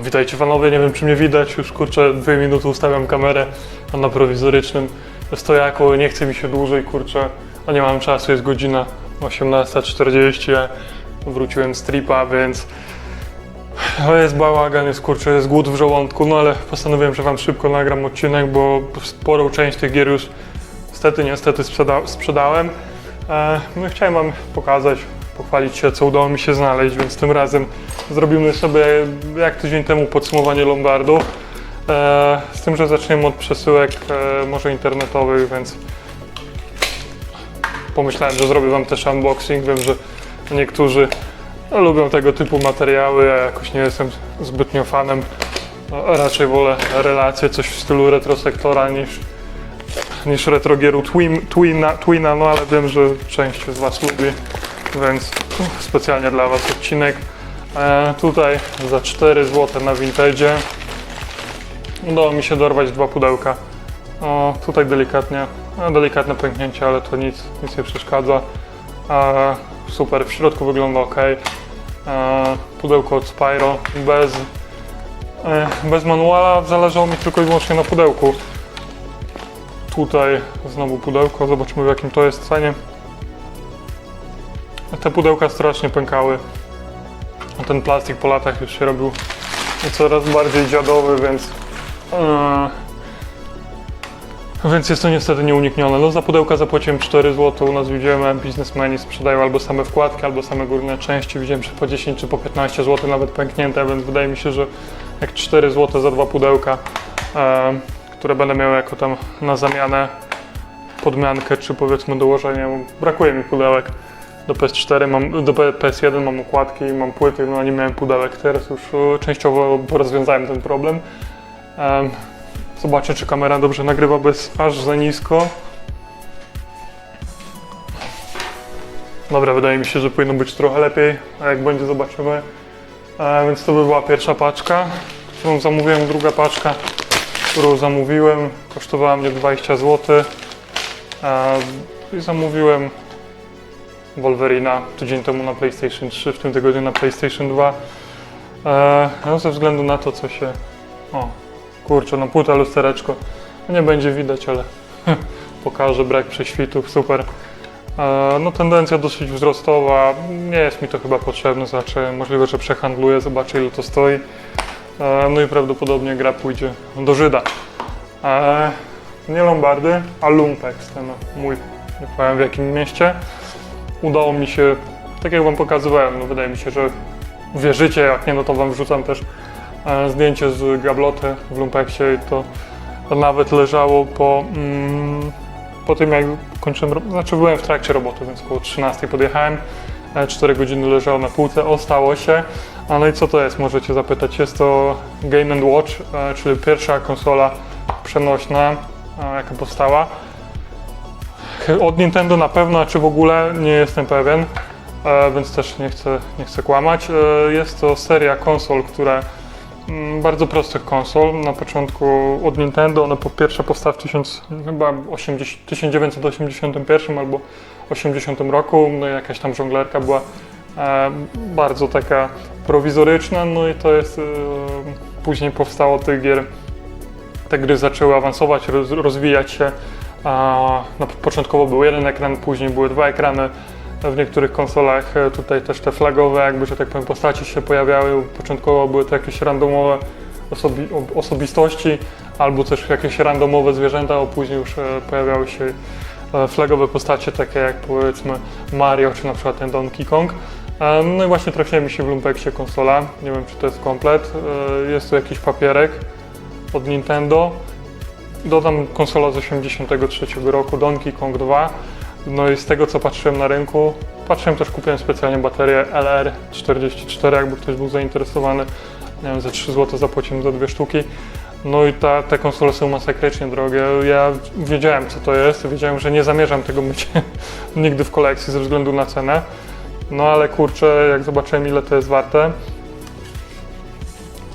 Witajcie panowie, nie wiem czy mnie widać, już kurczę dwie minuty ustawiam kamerę na prowizorycznym stojako, nie chce mi się dłużej kurczę, a nie mam czasu, jest godzina 18.40, ja wróciłem z tripa, więc no jest bałagan, jest kurczę, jest głód w żołądku, no ale postanowiłem, że wam szybko nagram odcinek, bo sporą część tych gier już niestety, niestety sprzeda sprzedałem. E, no chciałem wam pokazać, pochwalić się, co udało mi się znaleźć, więc tym razem zrobimy sobie, jak tydzień temu, podsumowanie Lombardu. E, z tym, że zaczniemy od przesyłek e, może internetowych, więc pomyślałem, że zrobię wam też unboxing. Wiem, że niektórzy lubią tego typu materiały, a jakoś nie jestem zbytnio fanem. No, raczej wolę relacje, coś w stylu retrosektora niż, niż retrogieru twin, twina, twina, no ale wiem, że część z Was lubi, więc specjalnie dla Was odcinek. E, tutaj za 4 zł na Vintage udało mi się dorwać dwa pudełka. O, tutaj delikatnie, no, delikatne pęknięcie, ale to nic, nic nie przeszkadza. E, super, w środku wygląda ok. E, pudełko od Spyro bez, e, bez manuala, zależało mi tylko i wyłącznie na pudełku. Tutaj znowu pudełko, zobaczmy w jakim to jest stanie. Te pudełka strasznie pękały. Ten plastik po latach już się robił coraz bardziej dziadowy, więc e, więc jest to niestety nieuniknione. No za pudełka zapłaciłem 4 zł. U nas widziałem, biznesmeni sprzedają albo same wkładki, albo same górne części. Widziałem, że po 10 czy po 15 zł nawet pęknięte, więc wydaje mi się, że jak 4 zł za dwa pudełka, e, które będę miał jako tam na zamianę, podmiankę, czy powiedzmy dołożenie, brakuje mi pudełek. Do PS4 mam, do PS1 mam układki, mam płyty, no nie miałem pudełek. Teraz już e, częściowo rozwiązałem ten problem. Em, Zobaczę, czy kamera dobrze nagrywa bez aż za nisko. Dobra, wydaje mi się, że powinno być trochę lepiej, a jak będzie zobaczymy. E, więc to by była pierwsza paczka, którą zamówiłem. Druga paczka, którą zamówiłem, kosztowała mnie 20 zł. E, I zamówiłem Wolverina tydzień temu na PlayStation 3, w tym tygodniu na PlayStation 2. E, no ze względu na to, co się... O, kurczę, no płyta lustereczko. Nie będzie widać, ale pokażę brak prześwitów, super. E, No tendencja dosyć wzrostowa, nie jest mi to chyba potrzebne, znaczy możliwe, że przehandluję, zobaczę ile to stoi. E, No i prawdopodobnie gra pójdzie do Żyda. Nie Lombardy, a Lumpex, ten mój, nie powiem w jakim mieście. Udało mi się, tak jak wam pokazywałem, no wydaje mi się, że wierzycie, jak nie, no to wam wrzucam też e, zdjęcie z gabloty w Lumpeksie i to nawet leżało po, mm, po tym jak kończyłem, znaczy byłem w trakcie roboty, więc około 13 podjechałem, 4 godziny leżało na półce, ostało się. A no i co to jest, możecie zapytać. Jest to Game Watch, e, czyli pierwsza konsola przenośna, e, jaka powstała. Od Nintendo na pewno, czy w ogóle nie jestem pewien, e, więc też nie chcę, nie chcę kłamać. E, Jest to seria konsol, które mm, bardzo prostych konsol. Na początku od Nintendo, one po pierwsze powstały w 1000, chyba 80, 1981 albo 80 roku. No jakaś tam żonglerka była e, bardzo taka prowizoryczna, no i to jest e, później powstało tych gier. Te gry zaczęły awansować, roz, rozwijać się. No, początkowo był jeden ekran, później były dwa ekrany. W niektórych konsolach e, tutaj też te flagowe, jakby, że tak powiem, postaci się pojawiały. Początkowo były to jakieś randomowe osobi osobistości, albo też jakieś randomowe zwierzęta, a później już e, pojawiały się e, flagowe postacie, takie jak powiedzmy Mario, czy na przykład ten Donkey Kong. No i właśnie trafiła mi się w Lumpeksie konsola. Nie wiem, czy to jest komplet. Jest tu jakiś papierek od Nintendo. Dodam konsola z 83 roku, Donkey Kong 2. No i z tego co patrzyłem na rynku, patrzyłem też, kupiłem specjalnie baterię LR44, jakby ktoś był zainteresowany. Nie wiem, za 3 zł zapłaciłem za dwie sztuki. No i ta, te konsole są masakrycznie drogie. Ja wiedziałem co to jest, wiedziałem, że nie zamierzam tego mieć nigdy w kolekcji ze względu na cenę. No ale kurczę, jak zobaczyłem ile to jest warte,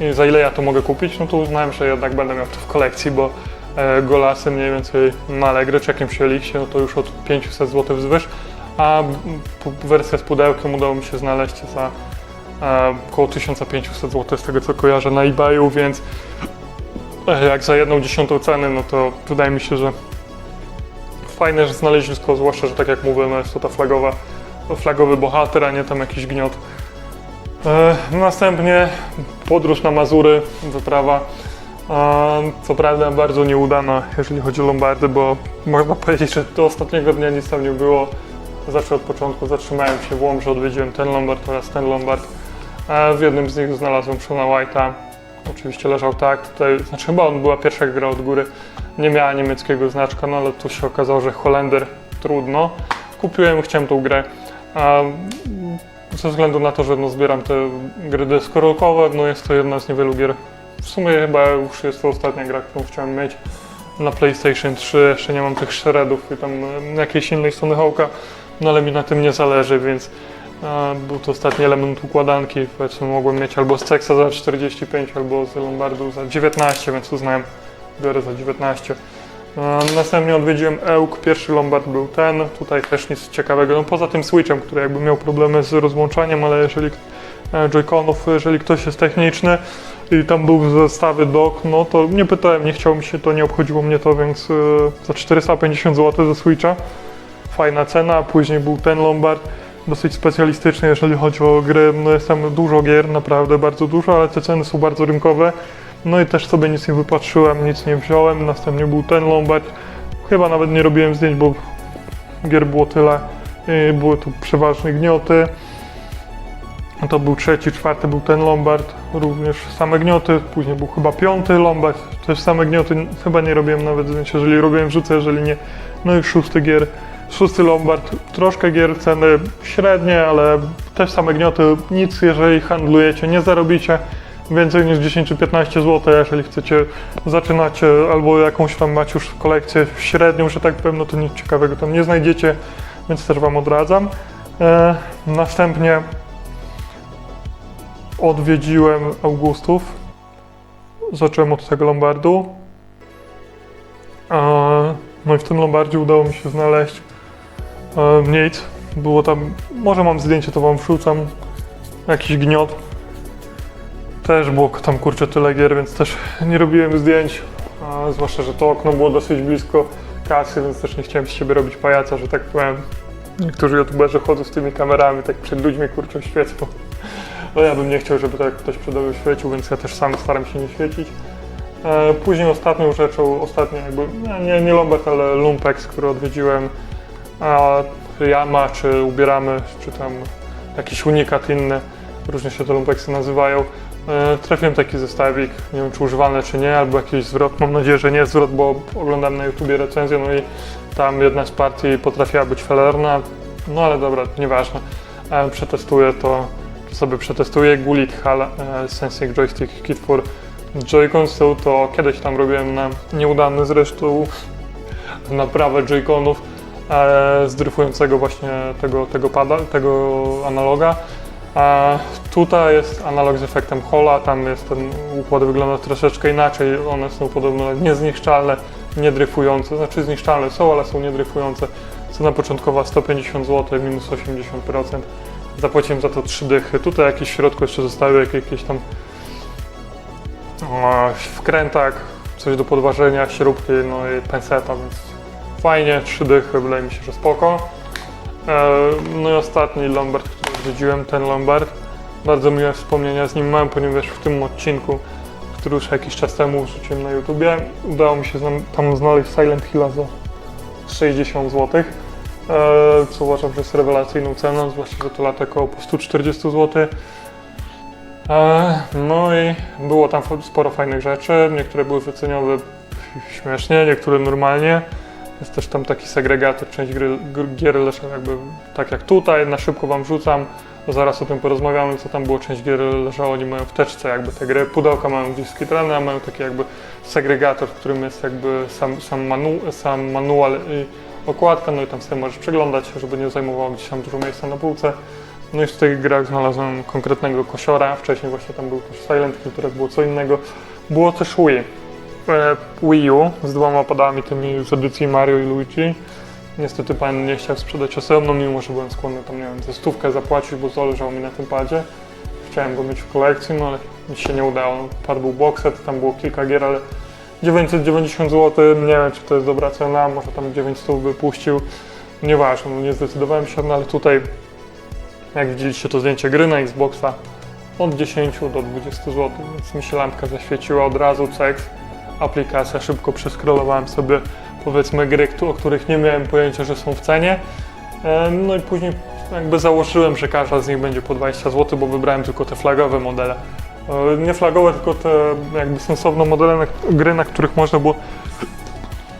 i za ile ja to mogę kupić, no to uznałem, że jednak będę miał to w kolekcji, bo e, golasy mniej więcej na Allegro czy jakimś Elixie, no to już od 500 zł wzwyż, a wersja z pudełkiem udało mi się znaleźć za e, około 1500 zł z tego co kojarzę na eBayu, więc e, jak za jedną dziesiątą ceny, no to wydaje mi się, że fajne że znalezisko, zwłaszcza, że tak jak mówiłem, jest to ta flagowa, flagowy bohater, a nie tam jakiś gniot. Następnie podróż na Mazury, wyprawa. Co prawda bardzo nieudana, jeżeli chodzi o Lombardy, bo można powiedzieć, że do ostatniego dnia nic tam nie było. Zawsze od początku zatrzymałem się w Łomży, odwiedziłem ten Lombard oraz ten Lombard. W jednym z nich znalazłem Shona White'a. Oczywiście leżał tak, tutaj, znaczy chyba on była pierwsza gra od góry. Nie miała niemieckiego znaczka, no ale tu się okazało, że Holender trudno. Kupiłem, chciałem tą grę. Ze względu na to, że no, zbieram te gry deskorolkowe, no jest to jedna z niewielu gier. W sumie chyba już jest to ostatnia gra, którą chciałem mieć na PlayStation 3. Jeszcze nie mam tych shredów i tam e, jakiejś innej Sony Hawka, no ale mi na tym nie zależy, więc e, był to ostatni element układanki. Powiedzmy, mogłem mieć albo z Cexa za 45, albo z Lombardu za 19, więc uznałem, biorę za 19. E, Następnie odwiedziłem Ełk, pierwszy Lombard był ten, tutaj też nic ciekawego, no poza tym Switchem, który jakby miał problemy z rozłączaniem, ale jeżeli Joy-Conów, jeżeli ktoś jest techniczny i tam był zestawy dock, no to nie pytałem, nie chciało mi się to, nie obchodziło mnie to, więc e, za 450 zł ze Switcha, fajna cena, później był ten Lombard, dosyć specjalistyczny, jeżeli chodzi o gry, no jest tam dużo gier, naprawdę bardzo dużo, ale te ceny są bardzo rynkowe, no i też sobie nic nie wypatrzyłem, nic nie wziąłem. Następnie był ten Lombard. Chyba nawet nie robiłem zdjęć, bo gier było tyle. Były tu przeważnie gnioty. To był trzeci, czwarty był ten Lombard, również same gnioty. Później był chyba piąty Lombard, też same gnioty. Chyba nie robiłem nawet zdjęć, jeżeli robiłem wrzucę, jeżeli nie. No i szósty gier. Szósty Lombard, troszkę gier, ceny średnie, ale też same gnioty. Nic, jeżeli handlujecie, nie zarobicie więcej niż 10 czy 15 zł, jeżeli chcecie zaczynać e, albo jakąś tam macie już kolekcję średnią, że tak powiem, no to nic ciekawego tam nie znajdziecie, więc też Wam odradzam. E, następnie odwiedziłem Augustów. Zacząłem od tego Lombardu. No i w tym Lombardzie udało mi się znaleźć e, nic. Było tam, może mam zdjęcie, to Wam wrzucam. Jakiś gniot też było tam kurczę tyle gier, więc też nie robiłem zdjęć. Zwłaszcza, że to okno było dosyć blisko kasy, więc też nie chciałem z siebie robić pajaca, że tak powiem. Niektórzy youtuberzy chodzą z tymi kamerami, tak przed ludźmi kurczą świecą. No ja bym nie chciał, żeby tak ktoś przede mną świecił, więc ja też sam staram się nie świecić. E, Później ostatnią rzeczą, ostatnio jakby, nie, nie, Lombard, ale Lumpex, który odwiedziłem, a Yama, czy Ubieramy, czy tam jakiś unikat inny, różnie się te Lumpeksy nazywają. E, Trafiłem taki zestawik, nie wiem czy używany czy nie, albo jakiś zwrot, mam nadzieję, że nie zwrot, bo oglądam na YouTubie recenzję, no i tam jedna z partii potrafiła być felerna, no ale dobra, nieważne. E, Przetestuję to sobie przetestuję. Gulit Hal e, Sensing Joystick Kit for Joy-Con są to kiedyś tam robiłem na nieudany zresztą naprawę Joy-Conów e, z dryfującego właśnie tego, tego pada, tego analoga. A tutaj jest analog z efektem Hola, tam jest ten układ wygląda troszeczkę inaczej, one są podobno niezniszczalne, nie dryfujące, znaczy zniszczalne są, ale są niedryfujące. Cena początkowa 150 zł, minus 80%. Zapłaciłem za to 3 dychy. Tutaj jakieś w środku jeszcze zostały jak- jakieś tam wkrętak, coś do podważenia, śrubki, no i penseta, więc fajnie, 3 dychy, wydaje mi się, że spoko. E, No i ostatni Lombard, który odwiedziłem, ten Lombard. Bardzo miłe wspomnienia z nim mam, ponieważ w tym odcinku, który już jakiś czas temu wrzuciłem na YouTubie, udało mi się tam znaleźć Silent Hilla za 60 zł, e, co uważam, że jest rewelacyjną ceną, zwłaszcza, że to lata około po 140 zł. E, No i było tam sporo fajnych rzeczy, niektóre były wycenione śmiesznie, niektóre normalnie. Jest też tam taki segregator, część gry, gr- gier leżą jakby tak jak tutaj, na szybko wam wrzucam, bo zaraz o tym porozmawiamy, co tam było, część gier leżało, oni mają w teczce jakby te gry, pudełka mają dyski trany, a mają taki jakby segregator, w którym jest jakby sam, sam, manu, sam manual i okładka, no i tam sobie możesz przeglądać, żeby nie zajmowało gdzieś tam dużo miejsca na półce. No i w tych grach znalazłem konkretnego kosiora, wcześniej właśnie tam był też Silent Hill, teraz było co innego. Było też Wii, e, Wii U z dwoma padami tymi z edycji Mario i Luigi. Niestety pan nie chciał sprzedać osobno, mimo że byłem skłonny tam, nie wiem, ze stówkę zapłacić, bo zależało mi na tym padzie. chciałem go mieć w kolekcji, no ale mi się nie udało. Padł był boxset, tam było kilka gier, ale 990 zł, nie wiem czy to jest dobra cena, może tam 900 by puścił. Nieważne, no nie zdecydowałem się, no ale tutaj jak widzieliście to zdjęcie gry na Xboxa od 10 do 20 zł, więc mi się lampka zaświeciła od razu, ceks, aplikacja, szybko przeskrolowałem sobie powiedzmy gry, o których nie miałem pojęcia, że są w cenie. No i później jakby założyłem, że każda z nich będzie po 20 zł, bo wybrałem tylko te flagowe modele. E, Nie flagowe, tylko te jakby sensowne modele na, gry, na których można było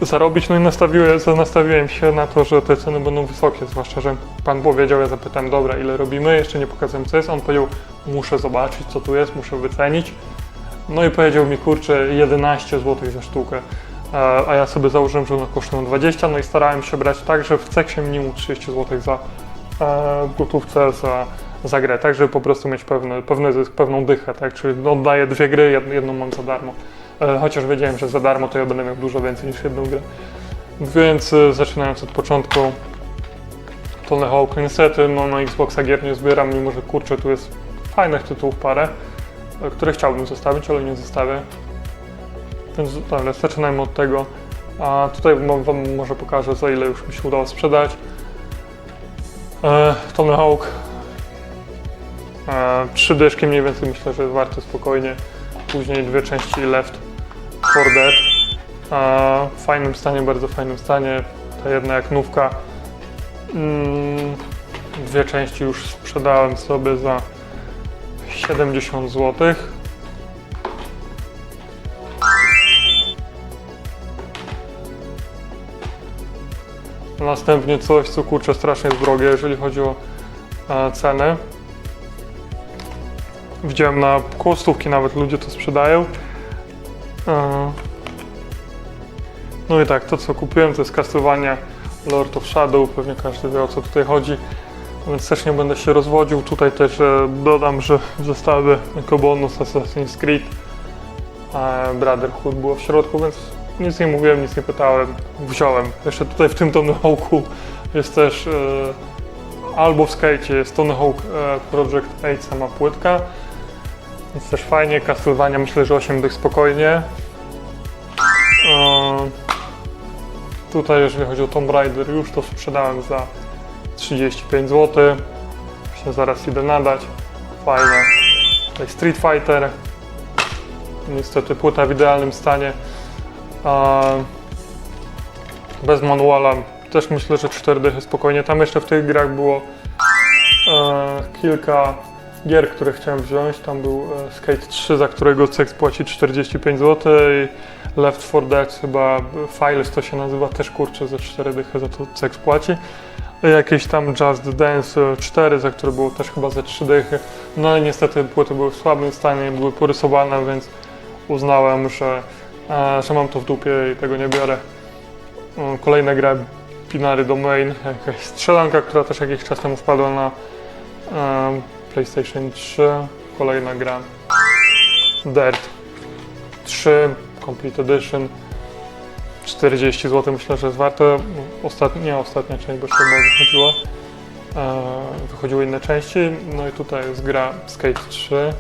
zarobić. No i nastawiłem, nastawiłem się na to, że te ceny będą wysokie, zwłaszcza, że pan powiedział, ja zapytałem, dobra, ile robimy, jeszcze nie pokazałem co jest, on powiedział, muszę zobaczyć co tu jest, muszę wycenić. No i powiedział mi, kurczę, 11 zł za sztukę. E, A ja sobie założyłem, że one kosztują 20, no i starałem się brać tak, że w ceksie minimum 30 zł za e, gotówce za, za grę, tak żeby po prostu mieć pewny, pewny pewną dychę, tak, czyli oddaję dwie gry, jed- jedną mam za darmo. E, Chociaż wiedziałem, że za darmo to ja będę miał dużo więcej niż jedną grę. Więc e, zaczynając od początku, Tony Hawk niestety no, na Xboxa gier nie zbieram, mimo że kurczę, tu jest fajnych tytułów parę, e, które chciałbym zostawić, ale nie zostawię. Więc dobra, zaczynajmy od tego. A tutaj wam może pokażę, za ile już mi się udało sprzedać. E, Tony Hawk. Trzy dyszki mniej więcej myślę, że warte spokojnie. Później dwie części Left 4 Dead. W fajnym stanie, bardzo fajnym stanie. Ta jedna jak nówka. Mm, dwie części już sprzedałem sobie za 70 zł. Następnie coś, co kurczę strasznie jest drogie, jeżeli chodzi o e, ceny. Widziałem na koło nawet ludzie to sprzedają. E, no i tak, to co kupiłem to jest Castlevania Lord of Shadow, pewnie każdy wie o co tutaj chodzi. Więc też nie będę się rozwodził. Tutaj też e, dodam, że zestawy jako bonus Assassin's Creed e, Brotherhood było w środku, więc nic nie mówiłem, nic nie pytałem, wziąłem. Jeszcze tutaj w tym Tony Hawku jest też albo w skate jest Tony Hawk Project 8 sama płytka, więc też fajnie, Castlevania myślę, że 8 dych spokojnie. E, tutaj jeżeli chodzi o Tomb Raider już to sprzedałem za 35 zł. Się zaraz idę nadać. Fajnie. Tutaj Street Fighter. Niestety płyta w idealnym stanie. A bez manuala też myślę, że 4 dychy spokojnie. Tam jeszcze w tych grach było e, kilka gier, które chciałem wziąć. Tam był e, Skate 3, za którego CEX płaci 45 zł i Left 4 Dead chyba Files to się nazywa, też kurczę za 4 dychy za to CEX płaci. Jakieś tam Just Dance 4, za które było też chyba za 3 dychy. No ale niestety płyty były w słabym stanie, były porysowane, więc uznałem, że, e, że mam to w dupie i tego nie biorę. Kolejna gra Binary Domain, jakaś strzelanka, która też jakiś czas temu wpadła na e, PlayStation 3. Kolejna gra Dirt 3 Complete Edition. 40 zł myślę, że jest warte. Ostatnia, ostatnia część, bo chyba wychodziła. E, wychodziły inne części. No i tutaj jest gra Skate 3.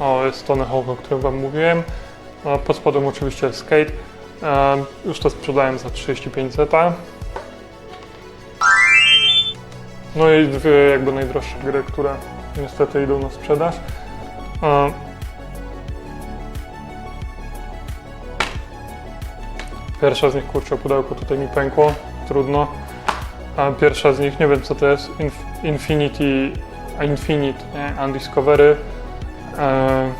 O, jest Tony Hawk, o którym Wam mówiłem. A pod spodem oczywiście jest Skate. E, już to sprzedałem za 35 zeta. No i dwie jakby najdroższe gry, które niestety idą na sprzedaż. Pierwsza z nich, kurczę, pudełko tutaj mi pękło, trudno. Pierwsza z nich, nie wiem co to jest, Inf- Infinity, Infinite, nie? Undiscovery. E,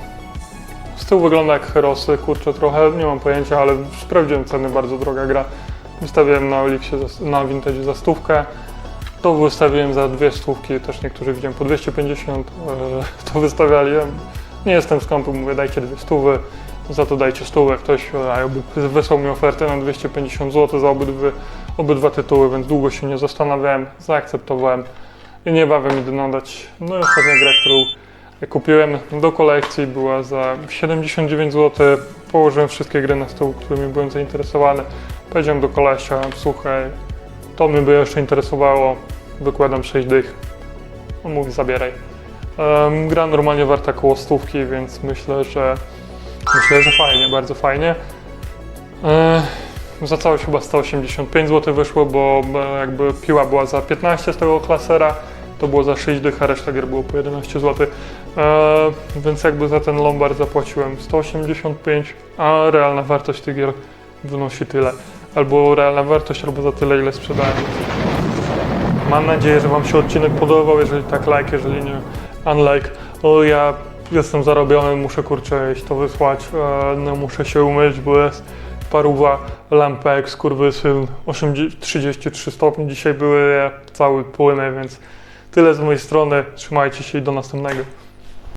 z tyłu wygląda jak Herosy, kurczę trochę, nie mam pojęcia, ale sprawdziłem ceny, bardzo droga gra. Wystawiłem na Elixie, na Vintage za stówkę. To wystawiłem za dwie stówki, też niektórzy widziałem po 250, e, to wystawiali. Nie jestem skąpy, mówię dajcie dwie stówy, za to dajcie stówę. Ktoś a, jakby wysłał mi ofertę na 250 zł za obydwie, obydwa tytuły, więc długo się nie zastanawiałem, zaakceptowałem i niebawem idę nadać. No i ostatnia gra, którą kupiłem do kolekcji była za 79 zł. Położyłem wszystkie gry na stół, którymi byłem zainteresowany. Powiedziałem do kolesia, słuchaj, to mnie by jeszcze interesowało, wykładam 6 dych. On mówi zabieraj. Em, gra normalnie warta koło stówki, więc myślę, że myślę, że fajnie, bardzo fajnie. E, za całość chyba 185 zł wyszło, bo jakby piła była za 15 z tego klasera, to było za 6 dych, a reszta gier było po 11 zł. E, więc jakby za ten Lombard zapłaciłem 185, a realna wartość tych gier wynosi tyle. Albo realna wartość, albo za tyle, ile sprzedałem. Mam nadzieję, że Wam się odcinek podobał. Jeżeli tak, like, jeżeli nie, unlike. O, ja jestem zarobiony, muszę kurczę iść to wysłać. E, no, muszę się umyć, bo jest paruwa lampek, skurwysyn, 80 33 stopnie dzisiaj były, ja cały płynę, więc tyle z mojej strony. Trzymajcie się i do następnego.